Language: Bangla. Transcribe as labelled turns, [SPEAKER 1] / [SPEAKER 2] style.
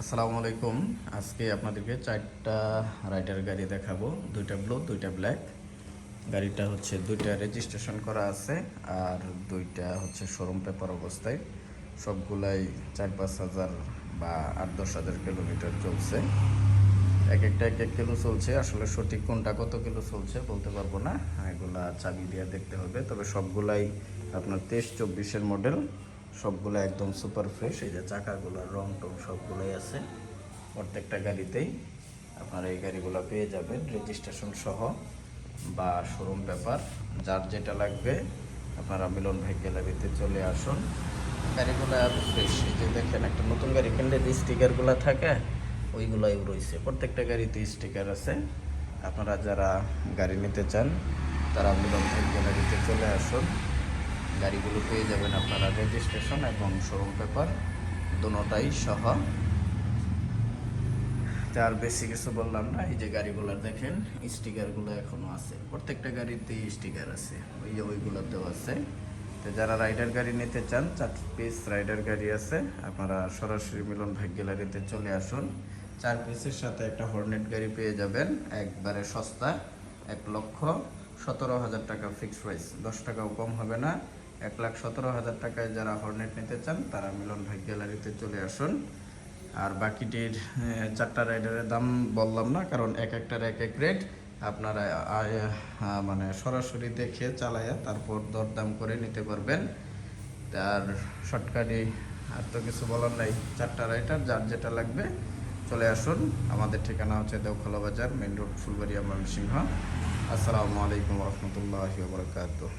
[SPEAKER 1] আসসালামু আলাইকুম। আজকে আপনাদেরকে চারটা রাইডার গাড়ি দেখাবো। দুইটা ব্লু, দুইটা ব্ল্যাক। গাড়িটা হচ্ছে দুইটা রেজিস্ট্রেশন করা আছে আর দুইটা হচ্ছে শোরুম পেপার অবস্থায়। সবগুলাই চার পাঁচ হাজার বা আট দশ হাজার কিলোমিটার চলছে। এক একটা এক এক কিলো চলছে। আসলে সঠিক কোনটা, কত কিলো চলছে বলতে পারব না। এগুলা চাবি দিয়ে দেখতে হবে। তবে সবগুলাই আপনার তেইশ, চব্বিশের মডেল সবগুলো একদম সুপার ফ্রেশ এই যে চাকাগুলো রং টং সবগুলোই আছে। প্রত্যেকটা গাড়িতেই আপনারা এই গাড়িগুলো পেয়ে যাবেন। রেজিস্ট্রেশন সহ বা শোরুম পেপার যার যেটা লাগবে, আপনারা মিলন ভাই গ্যালারিতে চলে আসুন। গাড়িগুলো ফ্রেশ এই যে দেখেন, একটা নতুন গাড়ি কিনলে যে স্টিকারগুলো থাকে, ওইগুলাই রয়েছে। প্রত্যেকটা গাড়িতে স্টিকার আছে। আপনারা যারা গাড়ি নিতে চান, তারা মিলন ভাই গ্যালারিতে চলে আসুন। গাড়িগুলো পেয়ে যাবেন আপনারা রেজিস্ট্রেশন এবং শোরুম পেপার দুটাই সহ। আর বেশি কিছু বললাম না, এই যে গাড়িগুলো দেখেন স্টিকারগুলো এখনও আছে। প্রত্যেকটা গাড়িতেই স্টিকার আছে, ওই যে ওইগুলোতেও আছে। তো যারা রাইডার গাড়ি নিতে চান, চার পিস রাইডার গাড়ি আছে, আপনারা সরাসরি মিলন ভাই গ্যালারিতে চলে আসুন। চার পিসের সাথে একটা হর্নেট গাড়ি পেয়ে যাবেন, একবারে সস্তা, এক লক্ষ সতেরো হাজার টাকা ফিক্সড প্রাইস দশ টাকাও কম হবে না। এক লাখ সতেরো হাজার টাকায় যারা হর্নেট নিতে চান, তারা মিলন ভাই গ্যালারিতে চলে আসুন। আর বাকিটির চারটা রাইডারের দাম বললাম না, কারণ এক একটার এক এক রেট। আপনারা মানে সরাসরি দেখে চালায়া তারপর দরদাম করে নিতে পারবেন। আর শর্টকাটে আর তো কিছু বলার নাই, চারটা রাইডার, যার যেটা লাগবে চলে আসুন। আমাদের ঠিকানা হচ্ছে দেওখলা বাজার মেন রোড, ফুলবাড়িয়া, ময়মনসিংহ। আসসালামু আলাইকুম রহমতুল্লাহি ওবরাকাতুহ